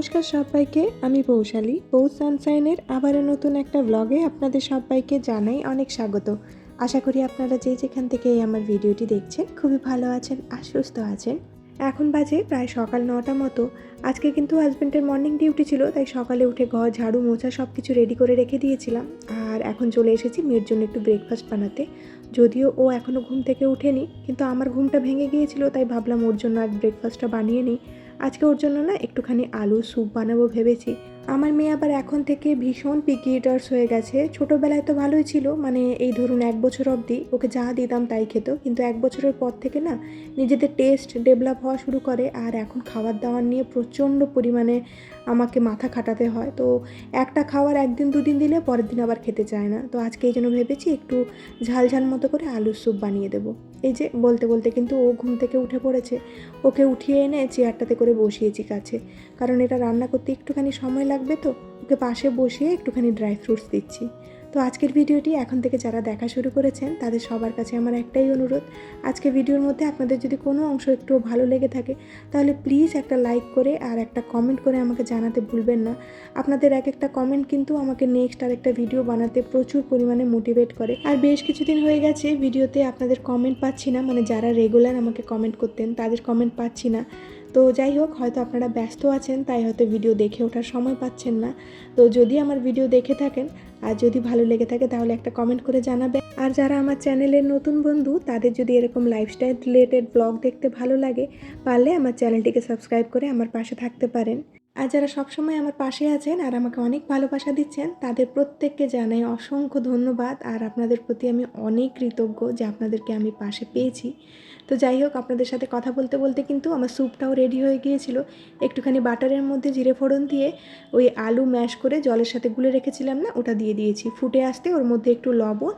নমস্কার সবাইকে, আমি পৌশালী পৌ সানসাইনের আবারও নতুন একটা ব্লগে আপনাদের সবাইকে জানাই অনেক স্বাগত। আশা করি আপনারা যে যেখান থেকে এই আমার ভিডিওটি দেখছেন, খুবই ভালো আছেন, আর সুস্থ আছেন। এখন বাজে প্রায় সকাল নটা মতো। আজকে কিন্তু হাজব্যান্ডের মর্নিং ডিউটি ছিল, তাই সকালে উঠে ঘর, ঝাড়ু, মোছা সব কিছু রেডি করে রেখে দিয়েছিলাম। আর এখন চলে এসেছি মেয়ের জন্য একটু ব্রেকফাস্ট বানাতে। যদিও ও এখনও ঘুম থেকে উঠেনি কিন্তু আমার ঘুমটা ভেঙে গিয়েছিল, তাই ভাবলাম ওর জন্য আজ ব্রেকফাস্টটা বানিয়ে নিই। আজকে ওর জন্য না একটুখানি আলু স্যুপ বানাবো ভেবেছি। আমার মেয়ে আবার এখন থেকে ভীষণ পিকি ইটার্স হয়ে গেছে। ছোটোবেলায় তো ভালোই ছিল মানে এই ধরুন এক বছর অবধি। ওকে যা দিতাম তাই খেত, কিন্তু এক বছরের পর থেকে না নিজেদের টেস্ট ডেভেলপ হওয়া শুরু করে, আর এখন খাবার দাবার নিয়ে প্রচণ্ড পরিমাণে আমাকে মাথা খাটাতে হয়। তো একটা খাবার একদিন, দুদিন দিলে পরের দিন আবার খেতে চায় না। তো আজকে এই জন্য ভেবেছি একটু ঝাল ঝাল মতো করে আলুর স্যুপ বানিয়ে দেবো। এই যে বলতে বলতে কিন্তু ও ঘুম থেকে উঠে পড়েছে। ওকে উঠিয়ে এনে চেয়ারটাতে করে বসিয়েছি কাছে। কারণ এটা রান্না করতে একটুখানি সময় লাগবে তো? ওকে পাশে বসিয়ে একটুখানি ড্রাই ফ্রুটস দিচ্ছি। তো আজকের ভিডিওটি এখন থেকে যারা দেখা শুরু করেছেন, তাদের সবার কাছে আমার একটাই অনুরোধ। আজকে ভিডিওর মধ্যে আপনাদের যদি কোনো অংশ একটু ভালো লেগে থাকে, তাহলে প্লিজ একটা লাইক করে আর একটা কমেন্ট করে আমাকে জানাতে ভুলবেন না। আপনাদের এক একটা কমেন্ট কিন্তু আমাকে নেক্সট আর একটা ভিডিও বানাতে প্রচুর পরিমাণে মোটিভেট করে। আর বেশ কিছুদিন হয়ে গেছে, ভিডিওতে আপনাদের কমেন্ট পাচ্ছি না। মানে যারা রেগুলার আমাকে কমেন্ট করতেন, তাদের কমেন্ট পাচ্ছি না। তো যাই হোক, হয়তো আপনারা ব্যস্ত আছেন, তাই হয়তো ভিডিও দেখে ওঠার সময় পাচ্ছেন না। তো যদি আমার ভিডিও দেখে থাকেন, আর যদি ভালো লেগে থাকে, তাহলে একটা কমেন্ট করে জানাবেন। আর যারা আমার চ্যানেলের নতুন বন্ধু, তাদের যদি এরকম লাইফস্টাইল রিলেটেড ব্লগ দেখতে ভালো লাগে, পারলে আমার চ্যানেলটিকে সাবস্ক্রাইব করে আমার পাশে থাকতে পারেন। আর যারা সবসময় আমার পাশে আছেন, আর আমাকে অনেক ভালোবাসা দিচ্ছেন, তাদের প্রত্যেককে জানাই অসংখ্য ধন্যবাদ। আর আপনাদের প্রতি আমি অনেক কৃতজ্ঞ যে আপনাদেরকে আমি পাশে পেয়েছি। তো যাই হোক, আপনাদের সাথে কথা বলতে বলতে কিন্তু আমার স্যুপটাও রেডি হয়ে গিয়েছিল। একটুখানি বাটারের মধ্যে জিরে ফোড়ন দিয়ে ওই আলু ম্যাশ করে জলের সাথে গুলে রেখেছিলাম না, ওটা দিয়ে দিয়েছি। ফুটে আসতে ওর মধ্যে একটু লবণ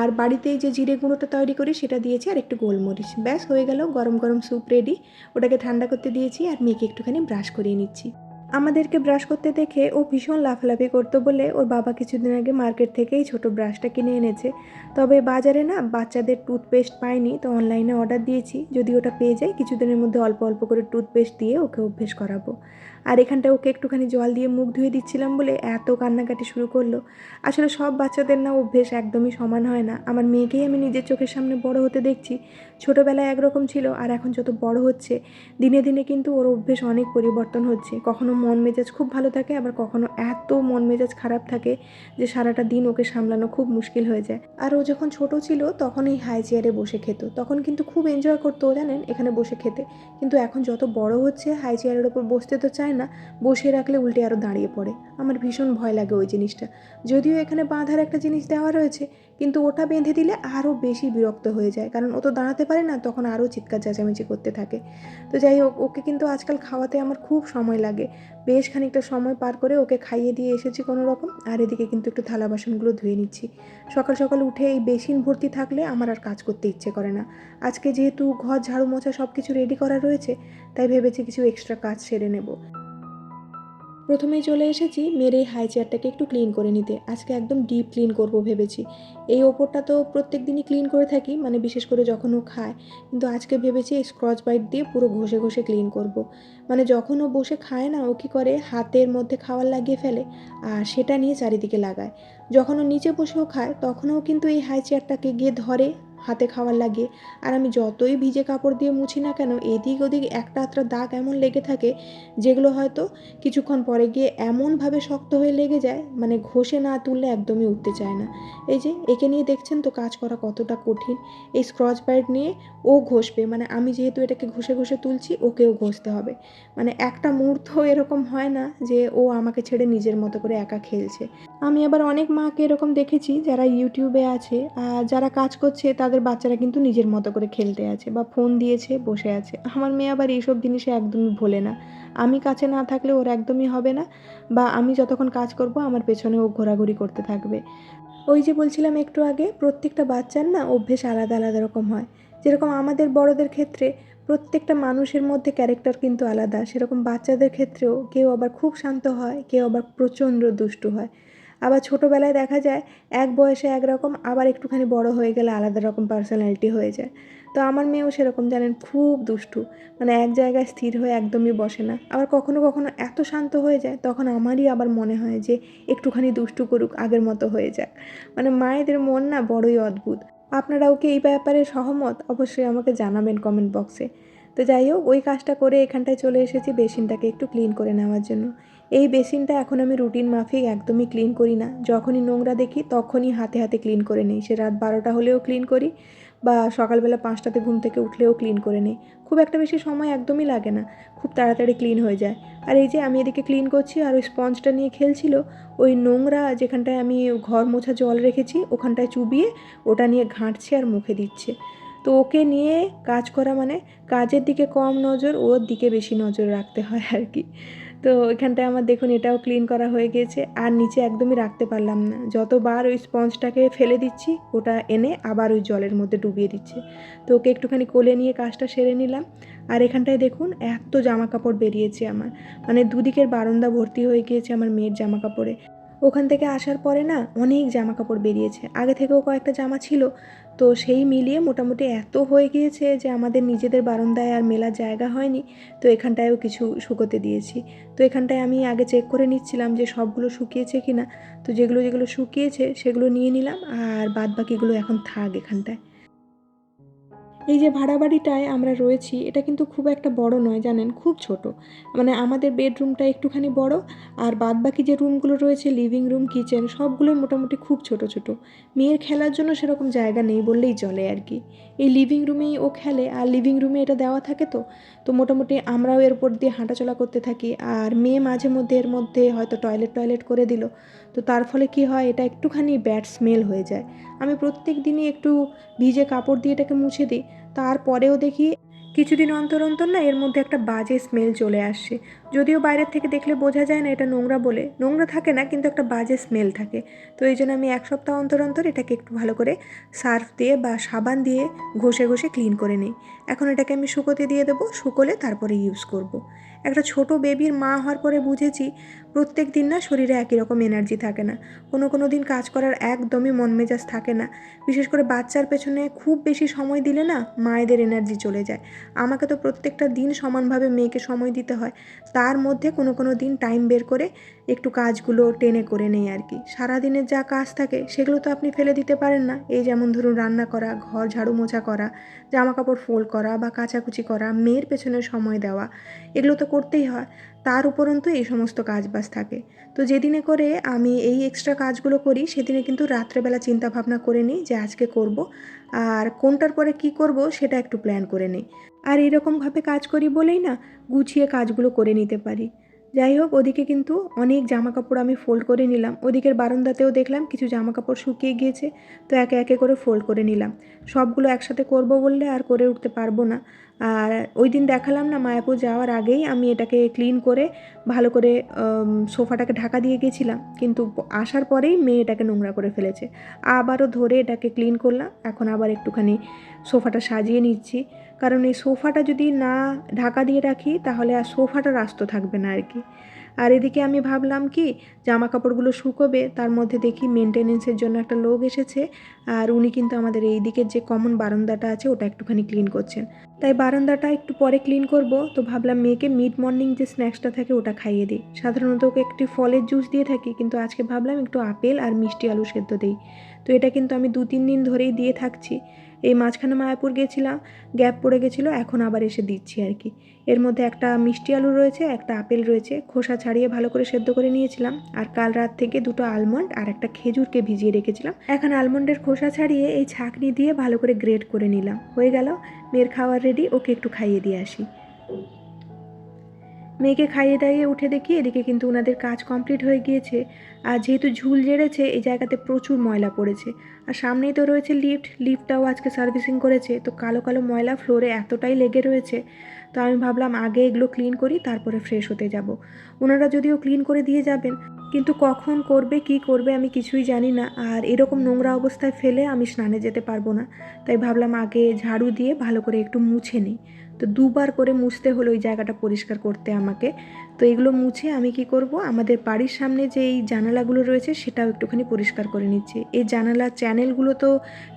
আর বাড়িতে যে জিরে গুঁড়োটা তৈরি করি সেটা দিয়েছি আর একটু গোলমরিচ। ব্যাস, হয়ে গেল গরম গরম স্যুপ রেডি ওটাকে ঠান্ডা করতে দিয়েছি আর মেয়েকে একটুখানি ব্রাশ করিয়ে নিচ্ছি। আমাদেরকে ব্রাশ করতে দেখে ও ভীষণ লাফালাফি করতো বলে ওর বাবা কিছুদিন আগে মার্কেট থেকেই ছোট ব্রাশটা কিনে এনেছে। তবে বাজারে না বাচ্চাদের টুথপেস্ট পাইনি তো অনলাইনে অর্ডার দিয়েছি। যদি ওটা পেয়ে যাই, কিছুদিনের মধ্যে অল্প অল্প করে টুথপেস্ট দিয়ে ওকে অভ্যেস করাবো। আর এখানটা ওকে একটুখানি জল দিয়ে মুখ ধুয়ে দিচ্ছিলাম বলে এত কান্নাকাটি শুরু করল। আসলে সব বাচ্চাদের না অভ্যেস একদমই সমান হয় না। আমার মেয়েকেই আমি নিজের চোখের সামনে বড় হতে দেখছি। ছোটোবেলায় একরকম ছিল, আর এখন যত বড় হচ্ছে, দিনে দিনে কিন্তু ওর অভ্যেস অনেক পরিবর্তন হচ্ছে। কখনো মন মেজাজ খুব ভালো থাকে, আবার কখনো এত মন মেজাজ খারাপ থাকে যে সারাটা দিন ওকে সামলানো খুব মুশকিল হয়ে যায়। আর ও যখন ছোট ছিল তখন এই হাই চেয়ারে বসে খেত। তখন কিন্তু খুব এনজয় করতো জানেন? এখানে বসে খেতে। কিন্তু এখন যত বড় হচ্ছে হাই চেয়ারের ওপর বসতে তো চায় না, বসে রাখলে উল্টে আরও দাঁড়িয়ে পড়ে। আমার ভীষণ ভয় লাগে ওই জিনিসটা। যদিও এখানে বাঁধার একটা জিনিস দেওয়া রয়েছে কিন্তু ওটা বেঁধে দিলে আরও বেশি বিরক্ত হয়ে যায়। কারণ ও তো দাঁড়াতে পারে না, তখন আরও চিৎকার চেঁচামেচি করতে থাকে। তো যাই হোক, ওকে কিন্তু আজকাল খাওয়াতে আমার খুব সময় লাগে। বেশ খানিকটা সময় পার করে ওকে খাইয়ে দিয়ে এসেছি কোনো রকম আর এদিকে কিন্তু একটু থালা বাসনগুলো ধুয়ে নিচ্ছি। সকাল সকাল উঠে এই বেসিন ভর্তি থাকলে আমার আর কাজ করতে ইচ্ছে করে না। আজকে যেহেতু ঘর ঝাড়ু মোছা সব কিছু রেডি করা রয়েছে, তাই ভেবেছি কিছু এক্সট্রা কাজ সেরে নেব। প্রথমেই চলে এসেছি মেয়ের এই হাই চেয়ারটাকে একটু ক্লিন করে নিতে। আজকে একদম ডিপ ক্লিন করব ভেবেছি। এই ওপরটা তো প্রত্যেক দিনই ক্লিন করে থাকি মানে বিশেষ করে যখন ও খায়। কিন্তু আজকে ভেবেছি এই স্ক্রচ বাইট দিয়ে পুরো ঘষে ঘষে ক্লিন করব। মানে যখন ও বসে খায় না, ও কী করে? হাতের মধ্যে খাওয়ার লাগিয়ে ফেলে আর সেটা নিয়ে চারিদিকে লাগায়। যখন ও নিচে বসেও খায়, তখনও কিন্তু এই হাই চেয়ারটাকে গিয়ে ধরে হাতে খাওয়ার লাগে। আর আমি যতই ভিজে কাপড় দিয়ে মুছি না কেন, এদিক ওদিক একটা আত্রা দাগ এমন লেগে থাকে, যেগুলো হয়তো কিছুক্ষণ পরে গিয়ে এমনভাবে শক্ত হয়ে লেগে যায় মানে ঘষে না তুললে একদমই উঠতে চায় না। এই যে, একে নিয়ে দেখছেন তো কাজ করা কতটা কঠিন। এই স্ক্রচ বাইট নিয়ে ও ঘষবে মানে আমি যেহেতু এটাকে ঘষে ঘষে তুলছি, ওকেও ঘষতে হবে। মানে একটা মুহূর্ত এরকম হয় না যে ও আমাকে ছেড়ে নিজের মতো করে একা খেলছে। আমি আবার অনেক মাকে এরকম দেখেছি যারা ইউটিউবে আছে, আর যারা কাজ করছে তাদের বাচ্চারা কিন্তু নিজের মতো করে খেলতে আছে বা ফোন দিয়েছে, বসে আছে। আমার মেয়ে আবার এইসব জিনিসে একদমই ভোলে না। আমি কাছে না থাকলে ওর একদমই হবে না বা আমি যতক্ষণ কাজ করব আমার পেছনে ও ঘোরাঘুরি করতে থাকবে। ওই যে বলছিলাম একটু আগে, প্রত্যেকটা বাচ্চার না অভ্যেস আলাদা আলাদা রকম হয়। যেরকম আমাদের বড়দের ক্ষেত্রে প্রত্যেকটা মানুষের মধ্যে ক্যারেক্টার কিন্তু আলাদা। সেরকম বাচ্চাদের ক্ষেত্রেও কেউ আবার খুব শান্ত হয়, কেউ আবার প্রচণ্ড দুষ্টু হয়। আবার ছোটোবেলায় দেখা যায়, এক বয়সে একরকম, আবার একটুখানি বড় হয়ে গেলে আলাদা রকম পার্সোনালিটি হয়ে যায়। তো আমার মেয়েও সেরকম, জানেন, খুব দুষ্টু। মানে এক জায়গায় স্থির হয়ে একদমই বসে না। আবার কখনো কখনো এত শান্ত হয়ে যায়, তখন আমারই আবার মনে হয় যে একটুখানি দুষ্টু করুক, আগের মতো হয়ে যাক। মানে মায়েদের মন না বড়ই অদ্ভুত। আপনারাও কি এই ব্যাপারে সহমত? অবশ্যই আমাকে জানাবেন কমেন্ট বক্সে তো যাই হোক, ওই কাজটা করে এখানটায় চলে এসেছি বেসিনটাকে একটু ক্লিন করে নেওয়ার জন্য। এই বেসিনটা এখন আমি রুটিন মাফিক একদমই ক্লিন করি না। যখনই নোংরা দেখি তখনই হাতে হাতে ক্লিন করে নিই। সে রাত বারোটা হলেও ক্লিন করি বা সকালবেলা পাঁচটাতে ঘুম থেকে উঠলেও ক্লিন করে নিই। খুব একটা বেশি সময় একদমই লাগে না। খুব তাড়াতাড়ি ক্লিন হয়ে যায়। আর এই যে আমি এদিকে ক্লিন করছি আর ওই স্পঞ্জটা নিয়ে খেলছিল, ওই নোংরা যেখানটায় আমি ঘর মোছা জল রেখেছি ওখানটায় চুবিয়ে ওটা নিয়ে ঘাঁটছে আর মুখে দিচ্ছে। তো ওকে নিয়ে কাজ করা মানে কাজের দিকে কম নজর, ওর দিকে বেশি নজর রাখতে হয় আর কি। তো এখানটায় আমার দেখুন এটাও ক্লিন করা হয়ে গিয়েছে আর নিচে একদমই রাখতে পারলাম না। যতবার ওই স্পঞ্জটাকে ফেলে দিচ্ছি, ওটা এনে আবার ওই জলের মধ্যে ডুবিয়ে দিচ্ছে। তো ওকে একটুখানি কোলে নিয়ে কাজটা সেরে নিলাম। আর এখানটায় দেখুন এত জামা কাপড় বেরিয়েছে আমার। মানে দুদিকের বারান্দা ভর্তি হয়ে গিয়েছে আমার মেয়ের জামা কাপড়ে ওখান থেকে আসার পরে না অনেক জামা কাপড় বেরিয়েছে। আগে থেকেও কয়েকটা জামা ছিল। তো সেই মিলিয়ে মোটামুটি এত হয়ে গিয়েছে যে আমাদের নিজেদের বারান্দায় আর মেলার জায়গা হয়নি। তো এখানটায়ও কিছু শুকোতে দিয়েছি। তো এখানটায় আমি আগে চেক করে নিচ্ছিলাম যে সবগুলো শুকিয়েছে কি না তো যেগুলো যেগুলো শুকিয়েছে সেগুলো নিয়ে নিলাম আর বাদ বাকিগুলো এখন থাক এখানটায়। এই যে ভাড়া বাড়িটায় আমরা রয়েছি, এটা কিন্তু খুব একটা বড় নয়, জানেন? খুব ছোট। মানে আমাদের বেডরুমটা একটুখানি বড়, আর বাদ বাকি যে রুমগুলো রয়েছে, লিভিং রুম, কিচেন, সবগুলোই মোটামুটি খুব ছোট ছোট। মেয়ের খেলার জন্য সেরকম জায়গা নেই বললেই চলে আর কি। এই লিভিং রুমেই ও খেলে, আর লিভিং রুমে এটা দেওয়া থাকে তো? তো মোটামুটি আমরাও এর উপর দিয়ে হাঁটাচলা করতে থাকি, আর মেয়ে মাঝে মধ্যে এর মধ্যে হয়তো টয়লেট টয়লেট করে দিল। তো তার ফলে কি হয়, এটা একটুখানি ব্যাড স্মেল হয়ে যায়। আমি প্রত্যেক দিনই একটু ভিজে কাপড় দিয়ে এটাকে মুছে দিই তারপরেও দেখি কিছুদিন অন্তর অন্তর না এর মধ্যে একটা বাজে স্মেল চলে আসছে। যদিও বাইরের থেকে দেখলে বোঝা যায় না এটা নোংরা বলে। নোংরা থাকে না, কিন্তু একটা বাজে স্মেল থাকে। তো এই জন্য আমি এক সপ্তাহ অন্তর অন্তর এটাকে একটু ভালো করে সার্ফ দিয়ে বা সাবান দিয়ে ঘষে ঘষে ক্লিন করে নিই। এখন এটাকে আমি শুকোতে দিয়ে দেবো, শুকোলে তারপরে ইউজ করব। একটা ছোট বেবির মা হওয়ার পরে বুঝেছি, প্রত্যেক দিন না শরীরে একই রকম এনার্জি থাকে না। কোনো কোনো দিন কাজ করার একদমই মন মেজাজ থাকে না। বিশেষ করে বাচ্চার পেছনে খুব বেশি সময় দিলে না মায়েদের এনার্জি চলে যায়। আমাকে তো প্রত্যেকটা দিন সমানভাবে মেয়েকে সময় দিতে হয়। তার মধ্যে কোনো কোনো দিন টাইম বের করে একটু কাজগুলো টেনে করে নেই আর কি। সারাদিনের যা কাজ থাকে, সেগুলো তো আপনি ফেলে দিতে পারেন না। এই যেমন ধরুন রান্না করা, ঘর ঝাড়ু মোছা করা, জামা কাপড় ফোল্ড করা বা কাচাকুচি করা, মেয়ের পেছনে সময় দেওয়া, এগুলো তো করতেই হয়। তার উপরন্তু এই সমস্ত কাজবাজ থাকে। তো যেদিনে করে আমি এই এক্সট্রা কাজগুলো করি, সেদিনে কিন্তু রাত্রেবেলা চিন্তা ভাবনা করে নিই যে আজকে করব। আর কোনটার পরে কি করব সেটা একটু প্ল্যান করে নিই। আর এরকমভাবে কাজ করি বলেই না গুছিয়ে কাজগুলো করে নিতে পারি। যাই হোক, ওদিকে কিন্তু অনেক জামা কাপড় আমি ফোল্ড করে নিলাম। ওদিকের বারান্দাতেও দেখলাম কিছু জামা কাপড় শুকিয়ে গিয়েছে, তো একে একে করে ফোল্ড করে নিলাম। সবগুলো একসাথে করব বললে আর করে উঠতে পারব না। আর ওই দিন দেখালাম না মায়াপুর যাওয়ার আগেই আমি এটাকে ক্লিন করে ভালো করে সোফাটাকে ঢাকা দিয়ে গেছিলাম। কিন্তু আসার পরেই মেয়ে এটাকে নোংরা করে ফেলেছে। আবারও ধরে এটাকে ক্লিন করলাম। এখন আবার একটুখানি সোফাটা সাজিয়ে নিচ্ছি। কারণ এই সোফাটা যদি না ঢাকা দিয়ে রাখি, তাহলে আর সোফাটা রাস্ত থাকবে না আর কি আর এদিকে আমি ভাবলাম কি, জামা কাপড়গুলো শুকোবে, তার মধ্যে দেখি মেনটেনেন্সের জন্য একটা লোক এসেছে, আর উনি কিন্তু আমাদের এই দিকের যে কমন বারান্দাটা আছে, ওটা একটুখানি ক্লিন করছেন। তাই বারান্দাটা একটু পরে ক্লিন করব, তো ভাবলাম মেয়েকে মিড মর্নিং যে স্ন্যাক্সটা থাকে, ওটা খাইয়ে দিই। সাধারণত ওকে একটি ফলের জুস দিয়ে থাকি, কিন্তু আজকে ভাবলাম একটু আপেল আর মিষ্টি আলু সেদ্ধ দিই। তো এটা কিন্তু আমি দু তিন দিন ধরেই দিয়ে থাকছি। এই মাঝখানে মায়াপুর গেছিলাম গ্যাপ পড়ে গেছিল, এখন আবার এসে দিচ্ছি আর কি। এর মধ্যে একটা মিষ্টি আলু রয়েছে, একটা আপেল রয়েছে, খোসা ছাড়িয়ে ভালো করে সেদ্ধ করে নিয়েছিলাম, আর কাল রাত থেকে দুটো আলমন্ড আর একটা খেজুরকে ভিজিয়ে রেখেছিলাম। এখন আলমন্ডের খোসা ছাড়িয়ে এই ছাঁকনি দিয়ে ভালো করে গ্রেড করে নিলাম। হয়ে গেল, মেয়ের খাওয়ার রেডি ওকে একটু খাইয়ে দিয়ে আসি। মেয়েকে খাইয়ে দাইয়ে উঠে দেখি এদিকে কিন্তু ওনাদের কাজ কমপ্লিট হয়ে গিয়েছে। আর যেহেতু ঝুল জেড়েছে এই জায়গাতে প্রচুর ময়লা পড়েছে। আর সামনেই তো রয়েছে লিফট লিফটটাও আজকে সার্ভিসিং করেছে। তো কালো কালো ময়লা ফ্লোরে এতটাই লেগে রয়েছে, তো আমি ভাবলাম আগে এগুলো ক্লিন করি, তারপরে ফ্রেশ হতে যাব। ওনারা যদিও ক্লিন করে দিয়ে যাবেন, কিন্তু কখন করবে, কি করবে আমি কিছুই জানি না। আর এরকম নোংরা অবস্থায় ফেলে আমি স্নানে যেতে পারব না। তাই ভাবলাম আগে ঝাড়ু দিয়ে ভালো করে একটু মুছে নিই। তো দুবার করে মুছতে হলো ওই জায়গাটা পরিষ্কার করতে আমাকে। তো এগুলো মুছে আমি কি করব? আমাদের বাড়ির সামনে যে এই জানালাগুলো রয়েছে সেটাও একটুখানি পরিষ্কার করে নিচ্ছি। এই জানালা চ্যানেলগুলো তো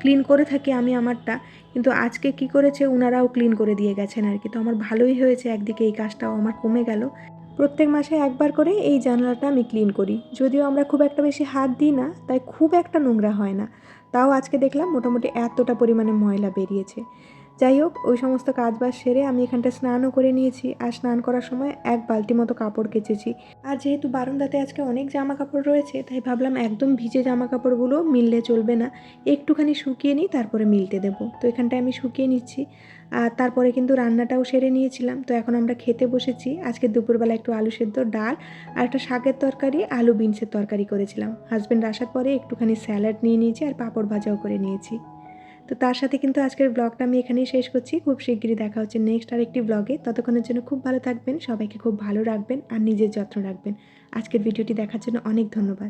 ক্লিন করে থাকি আমি আমারটা, কিন্তু আজকে কি করেছে ওনারাও ক্লিন করে দিয়ে গেছেন আর কি। তো আমার ভালোই হয়েছে, একদিকে এই কাজটাও আমার কমে গেল। প্রত্যেক মাসে একবার করে এই জানালাটা আমি ক্লিন করি। যদিও আমরা খুব একটা বেশি হাত দিই না, তাই খুব একটা নোংরা হয় না। তাও আজকে দেখলাম মোটামুটি এতটা পরিমাণে ময়লা বেরিয়েছে। যাই হোক, ওই সমস্ত কাজবাজ সেরে আমি এখানটা স্নানও করে নিয়েছি। আর স্নান করার সময় এক বালতি মতো কাপড় কেচেছি। আর যেহেতু বারান্দাতে আজকে অনেক জামা কাপড় রয়েছে, তাই ভাবলাম একদম ভিজে জামা কাপড়গুলো মিললে চলবে না। একটুখানি শুকিয়ে নিই, তারপরে মিলতে দেবো। তো এখানটায় আমি শুকিয়ে নিচ্ছি। আর তারপরে কিন্তু রান্নাটাও সেরে নিয়েছিলাম। তো এখন আমরা খেতে বসেছি। আজকে দুপুরবেলা একটু আলু সেদ্ধ, ডাল আর একটা শাকের তরকারি, আলু বিনসের তরকারি করেছিলাম। হাজব্যান্ড আসার পরে একটুখানি স্যালাড নিয়ে নিয়েছি আর পাঁপড় ভাজাও করে নিয়েছি। তো তার সাথে কিন্তু আজকের ব্লগটা আমি এখানেই শেষ করছি। খুব শিগগিরই দেখা হচ্ছে নেক্সট আরেকটি ব্লগে। ততক্ষণের জন্য খুব ভালো থাকবেন, সবাইকে খুব ভালো রাখবেন আর নিজের যত্ন রাখবেন। আজকের ভিডিওটি দেখার জন্য অনেক ধন্যবাদ।